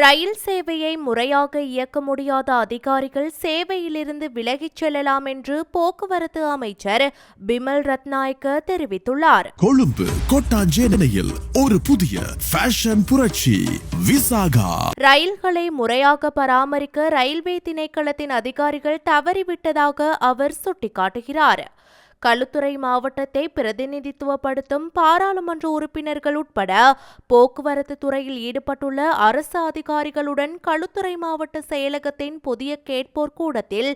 ரயில் சேவையை முறையாக இயக்க முடியாத அதிகாரிகள் சேவையிலிருந்து விலகிச் செல்லலாம் என்று போக்குவரத்து அமைச்சர் பிமல் ரத்நாயக்க தெரிவித்துள்ளார். கொழும்பு கொட்டாஞ்சேனையில் ஒரு புதிய ஃபேஷன் புரட்சி விசாகா. ரயில்களை முறையாக பராமரிக்க ரயில்வே திணைக்களத்தின் அதிகாரிகள் தவறிவிட்டதாக அவர் சுட்டிக்காட்டுகிறார். களுத்துறை மாவட்டத்தை பிரதிநிதித்துவப்படுத்தும் பாராளுமன்ற உறுப்பினர்கள் உட்பட போக்குவரத்து துறையில் ஈடுபட்டுள்ள அரசு அதிகாரிகளுடன் களுத்துறை மாவட்ட செயலகத்தின் புதிய கேட்போர் கூடத்தில்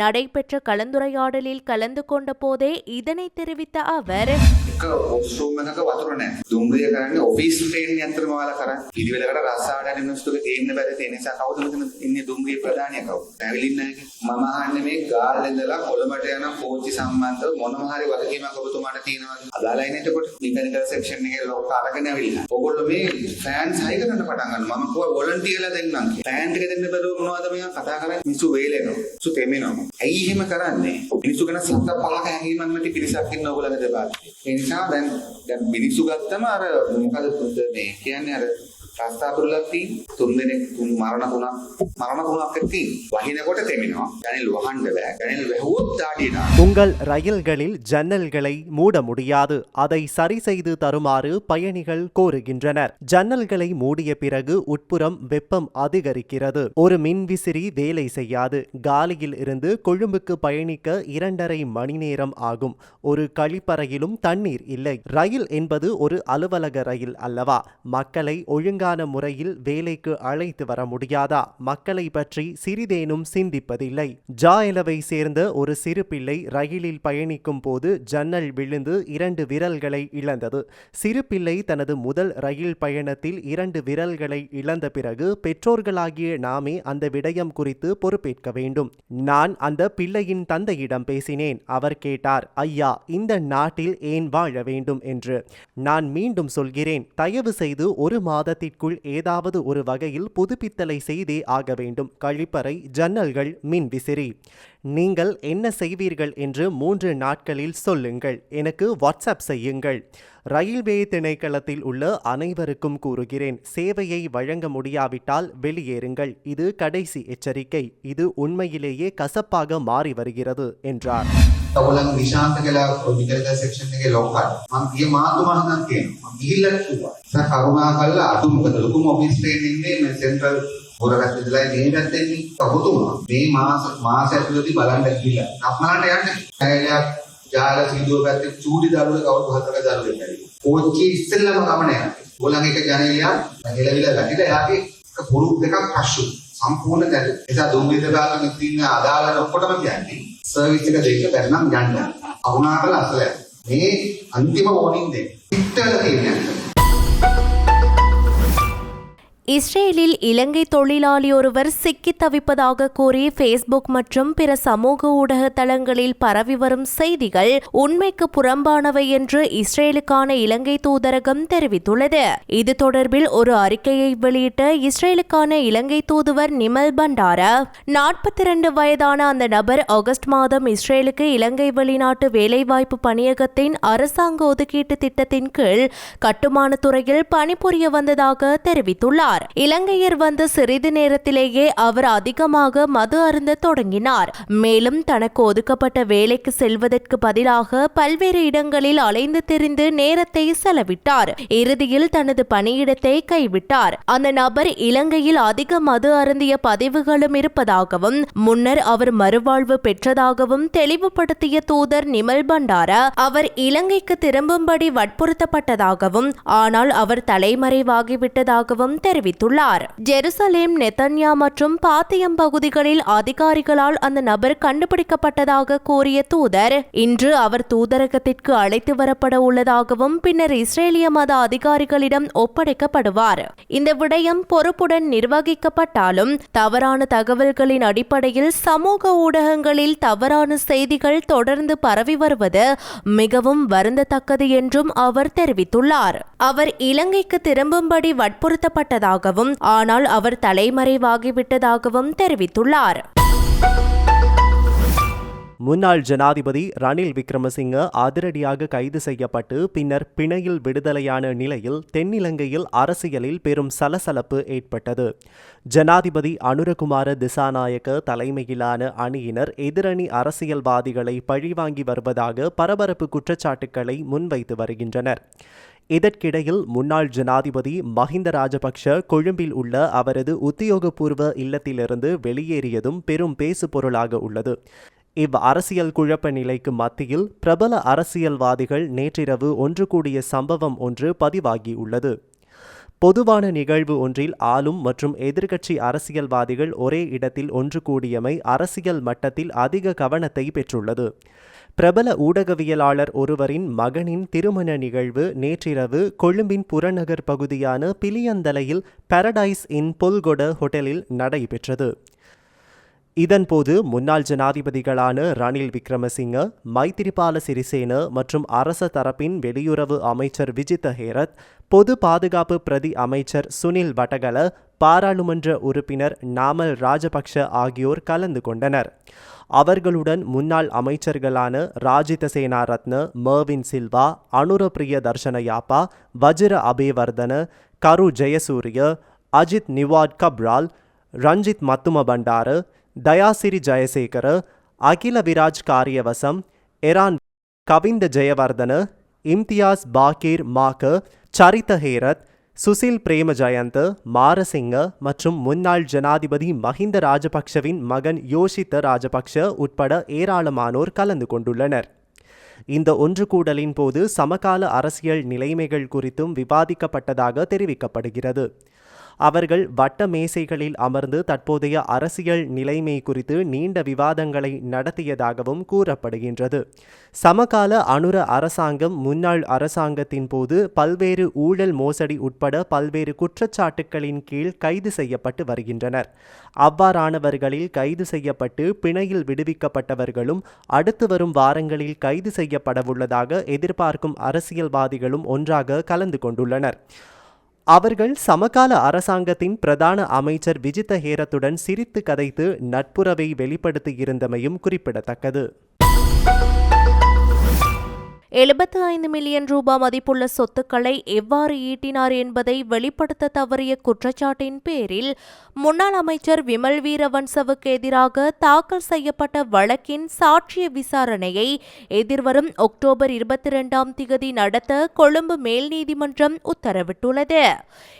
நடைபெற்ற கலந்துரையாடலில் கலந்து கொண்ட போதே இதனை தெரிவித்த அவர் එක ඔස්රූම් එකක වතුර නැහැ. දුම්රිය කරන්නේ ඔෆිස් ට්‍රේන් යන්ත්‍රම වල කරන්නේ. පිළිවෙලකට රස්සාවට යන මිනිස්සුක තේින්න බැරි තේ නිසා කවුද මෙතන ඉන්නේ දුම්රිය ප්‍රධානිය කවුද? ඇවිලින් නැහැ. මම අහන්නේ මේ ගාල්ල ඉඳලා කොළඹට යන කෝච්චි සම්බන්ධව මොනම හරි වගකීමක් ඔබතුමාට තියෙනවද? අදාළයි නේද කොට? මෙකැනිකල් සෙක්ෂන් එකේ ලොක්ක අරගෙන ඇවිල්ලා. ඔයගොල්ලෝ මේ ෆෑන්ස් හයි කරන්න පටන් ගන්නවා. මම කිව්වා වොලන්ටියර්ලා දෙන්නම් කියලා. ෆෑන් ටික දෙන්න බැලුව මොනවද මෙයා කතා කරන්නේ? මිනිස්සු වේලෙනවා. මිනිස්සු තෙමෙනවා. ඇයි එහෙම කරන්නේ? මිනිස්සු ගැන සත්ත පහක හැඟීමක් නැති පිරිසක් ඉන්න ඕගොල්ලන්ගේ දෙපාර්තමේන්තුවේ. ඒ නිසා දැන් දැන් මිනිස්සු ගත්තම අර මොකද මේ කියන්නේ අර රස්තාපුරලක් තියෙන තුන් දෙනෙක් තුන් මරණ තුනක් මරණ තුනක් තියෙන වහිනකොට තෙමිනවා ජනෙල් වහන්න බෑ ජනෙල් වැහුවොත් දාඩිය දාන්න உங்கள் ரயில்களில் ஜன்னல்களை மூட முடியாது அதை சரி செய்து தருமாறு பயணிகள் கோருகின்றனர் ஜன்னல்களை மூடிய பிறகு உட்புறம் வெப்பம் அதிகரிக்கிறது ஒரு மின்விசிறி வேலை செய்யாது காலியில் இருந்து கொழும்புக்கு பயணிக்க இரண்டரை மணி நேரம் ஆகும் ஒரு கழிப்பறையிலும் தண்ணீர் இல்லை ரயில் என்பது ஒரு அலுவலக ரயில் அல்லவா மக்களை ஒழுங்கான முறையில் வேலைக்கு அழைத்து வர முடியாதா? மக்களை பற்றி சிறிதேனும் சிந்திப்பதில்லை. ஜாயலவை சேர்ந்த ஒரு சிறு பிள்ளை ரயிலில் பயணிக்கும் போது ஜன்னல் விழுந்து இரண்டு விரல்களை இழந்தது. சிறு பிள்ளை தனது முதல் ரயில் பயணத்தில் இரண்டு விரல்களை இழந்த பிறகு பெற்றோர்களாகிய நாமே அந்த விடயம் குறித்து பொறுப்பேற்க வேண்டும். நான் அந்த பிள்ளையின் தந்தையிடம் பேசினேன். அவர் கேட்டார் ஐயா இந்த நாட்டில் ஏன் வாழ வேண்டும்? என்று. நான் மீண்டும் சொல்கிறேன். தயவு செய்து ஒரு மாதத்திற்கு மாதத்திற்குள் ஏதாவது ஒரு வகையில் புதுப்பித்தலை செய்தே ஆக வேண்டும். கழிப்பறை ஜன்னல்கள் மின் விசிறி. நீங்கள் என்ன செய்வீர்கள் என்று மூன்று நாட்களில் சொல்லுங்கள் எனக்கு வாட்ஸ்அப் செய்யுங்கள் ரயில்வே திணைக்களத்தில் உள்ள அனைவருக்கும் கூறுகிறேன் சேவையை வழங்க முடியாவிட்டால் வெளியேறுங்கள் இது கடைசி எச்சரிக்கை இது உண்மையிலேயே கசப்பாக மாறி வருகிறது என்றார் ඔයගොල්ලන් නිශාන්ත කියලා මෙකැනිකල් සෙක්ෂන් එකේ ලොක්කා මම ගිය මාතුමා නම් කියනවා මම ගිහිල්ලා කිව්වා සර් කරුණා කළා අතු මොකද ලොකුම ඔෆිස් ට්‍රේන් ඉන්නේ මේ සෙන්ට්‍රල් හොර පැත්තේ ඉඳලා මේ පැත්තේ ඉන්නේ හොතු වුණා. මේ මාස මාස ඇතුළතදී බලන්න ගිහිල්ලා. අප්මලන්ට යන්නේ. ඇයිලක් ජාල සීදුව පැත්තේ චූටි දරුවෙක් කවුරු හතරක දරුවෙක් ඇවිල්ලා. කෝච්චි ඉස්සෙල්ලම ගමන යනවා. ඕලන් එක ජනේලියා හෙලවිලා වැටිලා එයාගේ පුරුක් දෙකක් අශ්ශු. සම්පූර්ණ දැරි. එදා දුම්රිය දාගෙන ඉන්න අදාළන ඔක්කොටම කියන්නේ සර්විස් එක දෙන්න බැරි නම් යන්න. අහුණා කරලා අසලයි. මේ අන්තිම වෝනින් දෙක. පිටතල තියෙනවා. இஸ்ரேலில் இலங்கை தொழிலாளி ஒருவர் சிக்கி தவிப்பதாக கூறி ஃபேஸ்புக் மற்றும் பிற சமூக ஊடக தளங்களில் பரவி வரும் செய்திகள் உண்மைக்கு புறம்பானவை என்று இஸ்ரேலுக்கான இலங்கை தூதரகம் தெரிவித்துள்ளது. இது தொடர்பில் ஒரு அறிக்கையை வெளியிட்ட இஸ்ரேலுக்கான இலங்கை தூதுவர் நிமல் பண்டார நாற்பத்தி இரண்டு வயதான அந்த நபர் ஆகஸ்ட் மாதம் இஸ்ரேலுக்கு இலங்கை வெளிநாட்டு வேலைவாய்ப்பு பணியகத்தின் அரசாங்க ஒதுக்கீட்டு திட்டத்தின் கீழ் கட்டுமான துறையில் பணிபுரிய வந்ததாக தெரிவித்துள்ளார். இலங்கையர் வந்த சிறிது நேரத்திலேயே அவர் அதிகமாக மது அருந்த தொடங்கினார். மேலும் தனக்கு ஒதுக்கப்பட்ட வேலைக்கு செல்வதற்கு பதிலாக பல்வேறு இடங்களில் அலைந்து திரிந்து நேரத்தை செலவிட்டார். இறுதியில் தனது பணியிடத்தை கைவிட்டார். அந்த நபர் இலங்கையில் அதிக மது அருந்திய பதிவுகளும் இருப்பதாகவும் முன்னர் அவர் மறுவாழ்வு பெற்றதாகவும் தெளிவுபடுத்திய தூதர் நிமல் பண்டார அவர் இலங்கைக்கு திரும்பும்படி வற்புறுத்தப்பட்டதாகவும் ஆனால் அவர் தலைமறைவாகிவிட்டதாகவும் தெரிவித்துள்ளார். ஜெருசலேம் நெத்தன்யா மற்றும் பாத்தியம் பகுதிகளில் அதிகாரிகளால் அந்த நபர் கண்டுபிடிக்கப்பட்டதாக கூறிய தூதர் இன்று அவர் தூதரகத்திற்கு அழைத்து வரப்பட உள்ளதாகவும் பின்னர் இஸ்ரேலிய மத அதிகாரிகளிடம் ஒப்படைக்கப்படுவார். இந்த விடயம் பொறுப்புடன் நிர்வகிக்கப்பட்டாலும் தவறான தகவல்களின் அடிப்படையில் சமூக ஊடகங்களில் தவறான செய்திகள் தொடர்ந்து பரவி வருவது மிகவும் வருந்தத்தக்கது என்றும் அவர் தெரிவித்துள்ளார். அவர் இலங்கைக்கு திரும்பும்படி வற்புறுத்தப்பட்டதாகவும் ஆனால் அவர் தலைமறைவாகிவிட்டதாகவும் தெரிவித்துள்ளார். முன்னாள் ஜனாதிபதி ரணில் விக்ரமசிங்க அதிரடியாக கைது செய்யப்பட்டு பின்னர் பிணையில் விடுதலையான நிலையில் தென்னிலங்கையில் அரசியலில் பெரும் சலசலப்பு ஏற்பட்டது. ஜனாதிபதி அனுரகுமார திசாநாயக்க தலைமையிலான அணியினர் எதிரணி அரசியல்வாதிகளை பழிவாங்கி வருவதாக பரபரப்பு குற்றச்சாட்டுக்களை முன்வைத்து வருகின்றனர். இதற்கிடையில் முன்னாள் ஜனாதிபதி மஹிந்த ராஜபக்ஷ கொழும்பில் உள்ள அவரது உத்தியோகபூர்வ இல்லத்திலிருந்து வெளியேறியதும் பெரும் பேசுபொருளாக உள்ளது. இவ் அரசியல் குழப்ப நிலைக்கு மத்தியில் பிரபல அரசியல்வாதிகள் நேற்றிரவு ஒன்று கூடிய சம்பவம் ஒன்று பதிவாகியுள்ளது பொதுவான நிகழ்வு ஒன்றில் ஆளும் மற்றும் எதிர்க்கட்சி அரசியல்வாதிகள் ஒரே இடத்தில் ஒன்று கூடியமை அரசியல் மட்டத்தில் அதிக கவனத்தை பெற்றுள்ளது. பிரபல ஊடகவியலாளர் ஒருவரின் மகனின் திருமண நிகழ்வு நேற்றிரவு கொழும்பின் புறநகர் பகுதியான பிலியந்தலையில் பாரடைஸ் இன் பொல்கொட ஹோட்டலில் நடைபெற்றது. இதன்போது முன்னாள் ஜனாதிபதிகளான ரணில் விக்ரமசிங்க மைத்திரிபால சிறிசேன மற்றும் அரச தரப்பின் வெளியுறவு அமைச்சர் விஜித ஹேரத் பொது பாதுகாப்பு பிரதி அமைச்சர் சுனில் வடகல பாராளுமன்ற உறுப்பினர் நாமல் ராஜபக்ஷ ஆகியோர் கலந்து கொண்டனர். அவர்களுடன் முன்னாள் அமைச்சர்களான ராஜித சேனாரத்ன மர்வின் சில்வா அனுரபிரிய தர்ஷனயாப்பா வஜ்ர அபேவர்தன கரு ஜெயசூரிய அஜித் நிவாட் கப்ரால் ரஞ்சித் மத்தும பண்டார தயாசிரி ஜெயசேகர அகில விராஜ் காரியவசம் எரான் கவிந்த ஜெயவர்தன இம்தியாஸ் பாக்கீர் மாக்க சரித ஹேரத் சுசில் பிரேம ஜயந்த மாரசிங்க மற்றும் முன்னாள் ஜனாதிபதி மஹிந்த ராஜபக்ஷவின் மகன் யோஷித்த ராஜபக்ஷ உட்பட ஏராளமானோர் கலந்து கொண்டுள்ளனர். இந்த ஒன்று கூடலின் போது சமகால அரசியல் நிலைமைகள் குறித்தும் விவாதிக்கப்பட்டதாக தெரிவிக்கப்படுகிறது. அவர்கள் வட்ட மேசைகளில் அமர்ந்து தற்போதைய அரசியல் நிலைமை குறித்து நீண்ட விவாதங்களை நடத்தியதாகவும் கூறப்படுகின்றது. சமகால அனுர அரசாங்கம் முன்னாள் அரசாங்கத்தின் போது பல்வேறு ஊழல் மோசடி உட்பட பல்வேறு குற்றச்சாட்டுக்களின் கீழ் கைது செய்யப்பட்டு வருகின்றனர். அவ்வாறானவர்களில் கைது செய்யப்பட்டு பிணையில் விடுவிக்கப்பட்டவர்களும் அடுத்து வரும் வாரங்களில் கைது செய்யப்படவுள்ளதாக எதிர்பார்க்கும் அரசியல்வாதிகளும் ஒன்றாக கலந்து கொண்டுள்ளனர். அவர்கள் சமகால அரசாங்கத்தின் பிரதான அமைச்சர் விஜித ஹேரத்துடன் சிரித்து கதைத்து நட்புறவை வெளிப்படுத்தியிருந்தமையும் குறிப்பிடத்தக்கது. எழுபத்து ஐந்து மில்லியன் ரூபாய் மதிப்புள்ள சொத்துக்களை எவ்வாறு ஈட்டினார் என்பதை வெளிப்படுத்த தவறிய குற்றச்சாட்டின் பேரில் முன்னாள் அமைச்சர் விமல் வீரவன்சவுக்கு எதிராக தாக்கல் செய்யப்பட்ட வழக்கின் சாட்சிய விசாரணையை எதிர்வரும் அக்டோபர் இருபத்தி இரண்டாம் திகதி நடத்த கொழும்பு மேல் நீதிமன்றம் உத்தரவிட்டுள்ளது.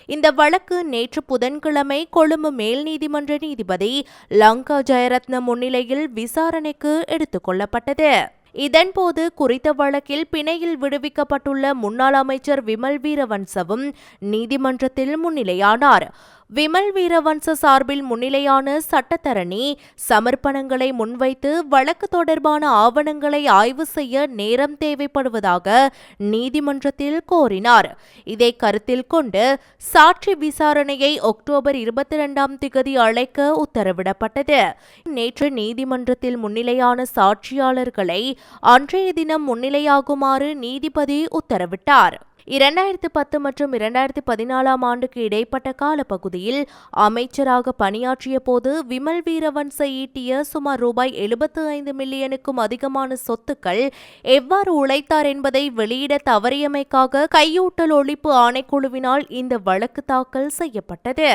இந்த வழக்கு நேற்று புதன்கிழமை கொழும்பு மேல் நீதிமன்ற நீதிபதி லங்கா ஜெயரத்ன முன்னிலையில் விசாரணைக்கு எடுத்துக் கொள்ளப்பட்டது. இதன்போது குறித்த வழக்கில் பிணையில் விடுவிக்கப்பட்டுள்ள முன்னாள் அமைச்சர் விமல் வீரவன்சவும் நீதிமன்றத்தில் முன்னிலையானார். விமல் வீரவன்ச சார்பில் முன்னிலையான சட்டத்தரணி சமர்ப்பணங்களை முன்வைத்து வழக்கு தொடர்பான ஆவணங்களை ஆய்வு செய்ய நேரம் தேவைப்படுவதாக நீதிமன்றத்தில் கோரினார். இதை கருத்தில் கொண்டு சாட்சி விசாரணையை அக்டோபர் இருபத்தி இரண்டாம் திகதி அழைக்க உத்தரவிடப்பட்டது. நேற்று நீதிமன்றத்தில் முன்னிலையான சாட்சியாளர்களை அன்றைய தினம் முன்னிலையாகுமாறு நீதிபதி உத்தரவிட்டார். இரண்டாயிரத்து பத்து மற்றும் இரண்டாயிரத்து பதினாலாம் ஆண்டுக்கு இடைப்பட்ட காலப்பகுதியில் அமைச்சராக பணியாற்றிய போது விமல் வீரவன்ச ஈட்டிய சுமார் ரூபாய் எழுபத்து ஐந்து மில்லியனுக்கும் அதிகமான சொத்துக்கள் எவ்வாறு உழைத்தார் என்பதை வெளியிட தவறியமைக்காக கையூட்டல் ஒழிப்பு ஆணைக்குழுவினால் இந்த வழக்கு தாக்கல் செய்யப்பட்டது.